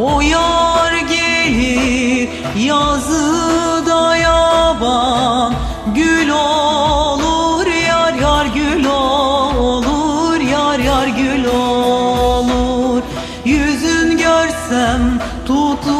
O yar gelir yazıda yaban. Gül olur yar yar gül olur Yar yar gül olur. Yüzün görsem tutulur.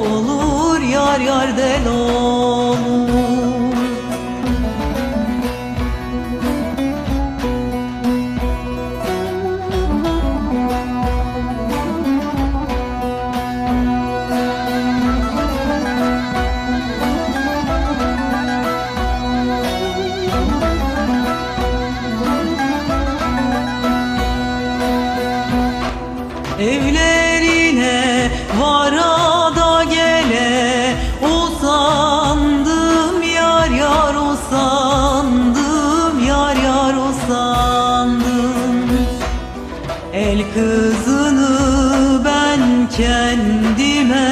kendime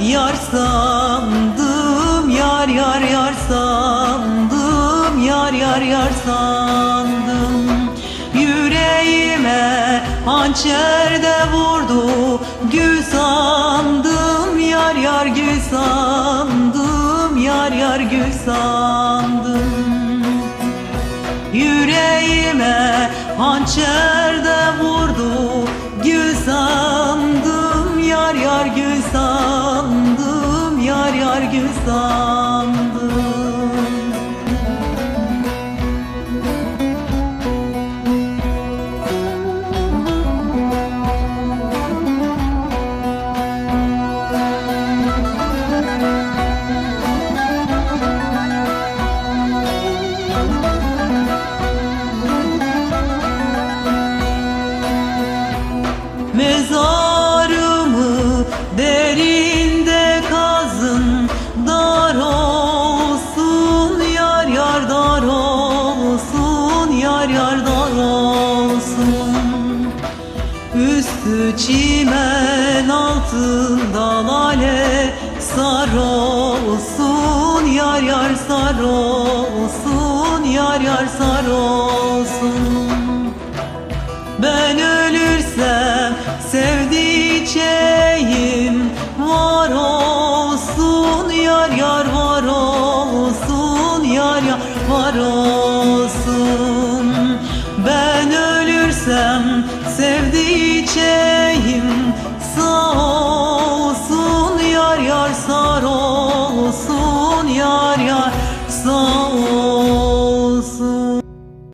Yar sandım Yar yar yar sandım Yar yar yar sandım. Yüreğime hançer de vurdu Gül sandım Yar yar gül sandım Yar yar gül sandım. Yüreğime hançer de vurdu sandım Mezarımı Üstü çimen altından ale Sar yar yar sar Yar yar sar Ben ölürsem sevdiceğim Var olsun yar yar var olsun Yar yar var olsun. Ben ölürsem sevdiceğim sağ ol.